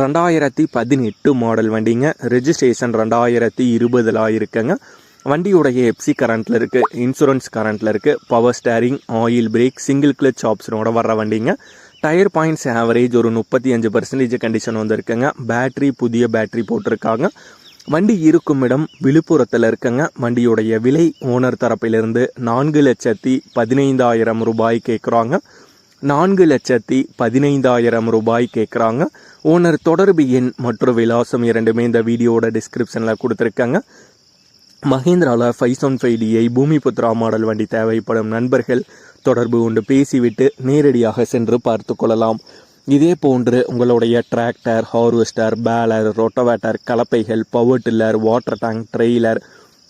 ரெண்டாயிரத்தி பதினெட்டு மாடல் வண்டிங்க. ரெஜிஸ்ட்ரேஷன் ரெண்டாயிரத்தி இருபதில் இருக்குங்க வண்டியுடைய எப்சி கரண்ட்டில் இருக்குது இன்சூரன்ஸ் கரண்ட்டில் இருக்குது power steering oil brake single clutch ஆப்ஷனோட வர்ற வண்டிங்க. டயர் பாயிண்ட்ஸ் ஆவரேஜ் ஒரு முப்பத்தி அஞ்சு பர்சன்டேஜ் கண்டிஷன் வந்திருக்குங்க. பேட்டரி புதிய பேட்டரி போட்டிருக்காங்க. வண்டி இருக்கும் இடம் விழுப்புரத்தில் இருக்குங்க. வண்டியுடைய விலை ஓனர் தரப்பிலிருந்து நான்கு லட்சத்தி பதினைந்தாயிரம் ரூபாய் கேட்குறாங்க நான்கு லட்சத்தி பதினைந்தாயிரம் ரூபாய் கேட்குறாங்க ஓனர் தொடர்பு எண் மற்றும் விலாசம் இரண்டுமே இந்த வீடியோட டிஸ்கிரிப்ஷனில் கொடுத்துருக்காங்க. மஹேந்திராவில் five one five DI Bhoomiputra model வண்டி தேவைப்படும் நண்பர்கள் தொடர்பு கொண்டு பேசிவிட்டு நேரடியாக சென்று பார்த்து கொள்ளலாம். இதே போன்று உங்களுடைய tractor harvester baler rotavator கலப்பைகள் power tiller water tank trailer